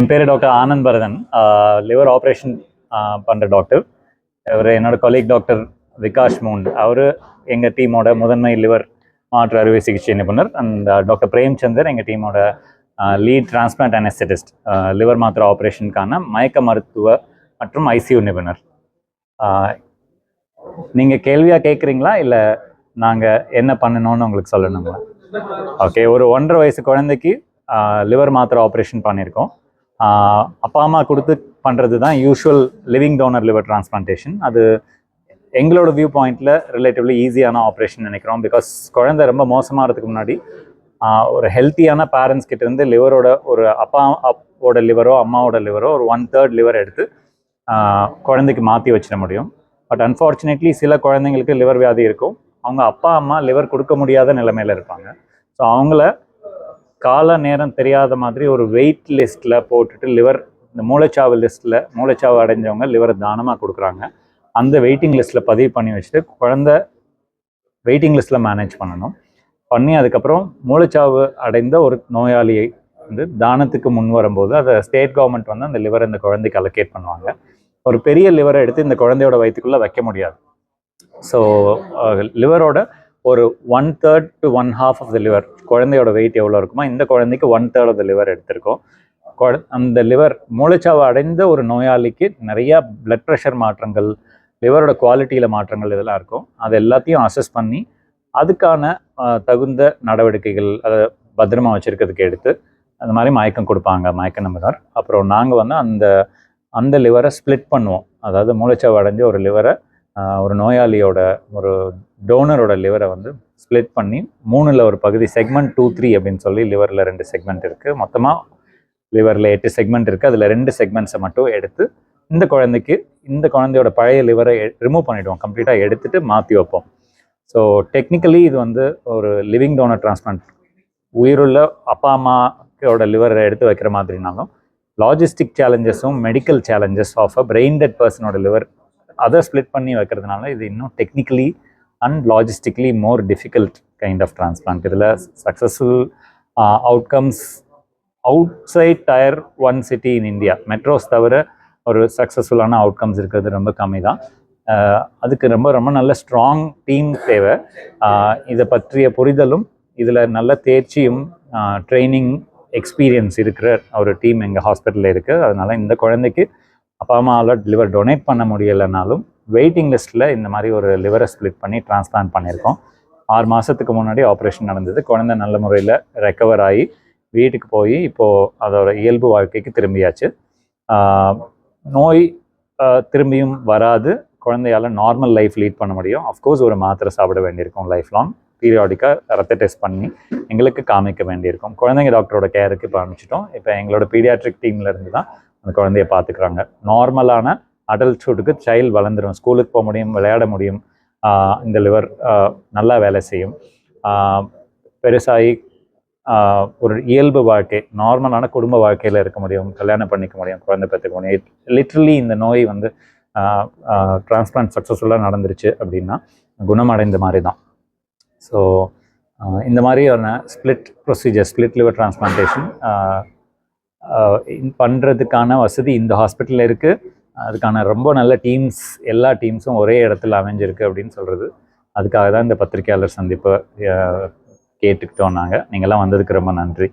என் பேர் doctor Anand Bharathan liver operation பண்ணுற doctor. அவர் என்னோட கொலீக் டாக்டர் விகாஷ் மூண்ட் அவர் எங்கள் டீமோட முதன்மை லிவர் மாற்று அறுவை சிகிச்சை நிபுணர். அண்ட் டாக்டர் பிரேம்சந்தர் எங்கள் டீமோட லீட் டிரான்ஸ்பிளான்ட் அனஸ்தட்டிஸ்ட் லிவர் மாத்திரை ஆப்ரேஷனுக்கான மயக்க மருத்துவ மற்றும் ஐசியூ நிபுணர். நீங்கள் கேள்வியாக கேட்குறீங்களா இல்லை நாங்கள் என்ன பண்ணணும்னு உங்களுக்கு சொல்லணுங்களா? ஓகே ஒரு ஒன்றரை வயசு குழந்தைக்கு லிவர் மாத்திரை ஆப்ரேஷன் பண்ணியிருக்கோம். அப்பா அம்மா கொடுத்து பண்ணுறது தான் usual living donor liver transplantation அது எங்களோட வியூ பாயிண்டில் ரிலேட்டிவ்லி ஈஸியான ஆப்ரேஷன் நினைக்கிறோம். பிகாஸ் குழந்தை ரொம்ப மோசமாகிறதுக்கு முன்னாடி ஒரு ஹெல்த்தியான பேரண்ட்ஸ் கிட்டேருந்து லிவரோட ஒரு அப்பா அப்போட லிவரோ அம்மாவோட லிவரோ ஒரு ஒன் தேர்ட் லிவர் எடுத்து குழந்தைக்கு மாற்றி வச்சிட முடியும். பட் அன்ஃபார்ச்சுனேட்லி சில குழந்தைங்களுக்கு லிவர் வியாதி இருக்கும். அவங்க அப்பா அம்மா லிவர் கொடுக்க முடியாத நிலைமையில் இருப்பாங்க. ஸோ அவங்கள கால நேரம் தெரியாத மாதிரி ஒரு வெயிட் லிஸ்ட்டில் போட்டுட்டு லிவர் இந்த மூளைச்சாவு லிஸ்ட்டில் மூளைச்சாவு அடைஞ்சவங்க லிவரை தானமாக கொடுக்குறாங்க. அந்த வெயிட்டிங் லிஸ்ட்டில் பதிவு பண்ணி வச்சுட்டு குழந்த வெயிட்டிங் லிஸ்ட்டில் மேனேஜ் பண்ணணும். பண்ணி அதுக்கப்புறம் மூளைச்சாவு அடைந்த ஒரு நோயாளியை வந்து தானத்துக்கு முன் வரும்போது அதை ஸ்டேட் கவர்மெண்ட் வந்து அந்த லிவரை இந்த குழந்தைக்கு அலோகேட் பண்ணுவாங்க. ஒரு பெரிய லிவரை எடுத்து இந்த குழந்தையோட வயிற்றுக்குள்ளே வைக்க முடியாது. ஸோ லிவரோட ஒரு one third to one half of the liver குழந்தையோட வெயிட் எவ்வளோ இருக்குமோ இந்த குழந்தைக்கு one third of the liver எடுத்திருக்கோம் அந்த லிவர் மூளைச்சாவு அடைந்த ஒரு நோயாளிக்கு நிறையா பிளட் ப்ரெஷர் மாற்றங்கள் லிவரோட குவாலிட்டியில் மாற்றங்கள் இதெல்லாம் இருக்கும். அது எல்லாத்தையும் அசஸ் பண்ணி அதுக்கான தகுந்த நடவடிக்கைகள் அதை பத்திரமா வச்சுருக்கிறதுக்கு எடுத்து அந்த மாதிரி மயக்கம் கொடுப்பாங்க மயக்க நிபுணர் அப்புறம் நாங்கள் வந்து அந்த அந்த லிவரை ஸ்ப்ளிட் பண்ணுவோம். அதாவது மூளைச்சாவு அடைஞ்ச ஒரு லிவரை ஒரு நோயாளியோட ஒரு டோனரோட லிவரை வந்து ஸ்ப்ளிட் பண்ணி மூணில் ஒரு பகுதி செக்மெண்ட் டூ த்ரீ அப்படின்னு சொல்லி லிவரில் ரெண்டு செக்மெண்ட் இருக்குது மொத்தமாக லிவரில் எட்டு செக்மெண்ட் இருக்குது அதில் ரெண்டு செக்மெண்ட்ஸை மட்டும் எடுத்து இந்த குழந்தைக்கு இந்த குழந்தையோட பழைய லிவரை ரிமூவ் பண்ணிவிடுவோம் கம்ப்ளீட்டாக எடுத்துகிட்டு மாற்றி வைப்போம். ஸோ டெக்னிக்கலி இது வந்து ஒரு லிவிங் டோனர் டிரான்ஸ்பிளான்ட் உயிருள்ள அப்பா அம்மாக்கோட லிவரை எடுத்து வைக்கிற மாதிரினாலும் logistic சேலஞ்சஸும் medical challenges of a brain dead பர்சனோட liver அதை ஸ்ப்ளிட் பண்ணி வைக்கிறதுனால இது இன்னும் technically and logistically more difficult kind of transplant இதில் successful outcomes outside tier one city in India metros தவிர ஒரு சக்ஸஸ்ஃபுல்லான அவுட்கம்ஸ் இருக்கிறது ரொம்ப கம்மி தான் uh, அதுக்கு ரொம்ப ரொம்ப நல்ல ஸ்ட்ராங் டீம் தேவை. Uh, இதை பற்றிய புரிதலும் இதில் நல்ல தேர்ச்சியும் uh, ட்ரைனிங் எக்ஸ்பீரியன்ஸ் இருக்கிற ஒரு டீம் எங்கள் ஹாஸ்பிட்டலில் இருக்குது அதனால் இந்த குழந்தைக்கு அப்பா அம்மாவால் லிவர் டொனேட் பண்ண முடியலைனாலும் வெயிட்டிங் லிஸ்ட்டில் இந்த மாதிரி ஒரு லிவரை ஸ்ப்ளிட் பண்ணி டிரான்ஸ்பிளான்ட் பண்ணியிருக்கோம். ஆறு மாதத்துக்கு முன்னாடி ஆப்ரேஷன் நடந்தது. குழந்தை நல்ல முறையில் ரெக்கவர் ஆகி வீட்டுக்கு போய் இப்போது அதோட இயல்பு வாழ்க்கைக்கு திரும்பியாச்சு. நோய் திரும்பியும் வராது. குழந்தையால் நார்மல் லைஃப் லீட் பண்ண முடியும். அஃப்கோர்ஸ் ஒரு மாத்திரை சாப்பிட வேண்டியிருக்கும் லைஃப் லாங் பீரியாடிக்காக ரத்த டெஸ்ட் பண்ணி எங்களுக்கு காமிக்க வேண்டியிருக்கும். குழந்தைங்க டாக்டரோட கேருக்கு இப்போ அனுப்பிச்சிட்டோம். இப்போ எங்களோட பீடியாட்ரிக் டீம்லேருந்து தான் அந்த குழந்தைய பார்த்துக்கிறாங்க. நார்மலான அடல்ட்ஹுட்டுக்கு சைல்டு வளர்ந்துடும் ஸ்கூலுக்கு போக முடியும் விளையாட முடியும். இந்த லிவர் நல்லா வேலை செய்யும். பெருசாகி ஒரு இயல்பு வாழ்க்கை நார்மலான குடும்ப வாழ்க்கையில் இருக்க முடியும் கல்யாணம் பண்ணிக்க முடியும் குழந்தை பெற்றுக்க முடியும். லிட்ரலி இந்த நோய் வந்து டிரான்ஸ்பிளான்ட் சக்ஸஸ்ஃபுல்லாக நடந்துருச்சு அப்படின்னா குணமடைந்த மாதிரி தான் ஸோ இந்த மாதிரியான split procedure split liver transplantation பண்ணுறதுக்கான வசதி இந்த ஹாஸ்பிட்டலில் இருக்குது அதுக்கான ரொம்ப நல்ல டீம்ஸ் எல்லா டீம்ஸும் ஒரே இடத்துல அமைஞ்சிருக்கு அப்படின்னு சொல்கிறது அதுக்காக தான் இந்த பத்திரிகையாளர் சந்திப்பை கேட்டுக்கிட்டோம் நாங்கள் நீங்கள்லாம் வந்ததுக்கு ரொம்ப நன்றி.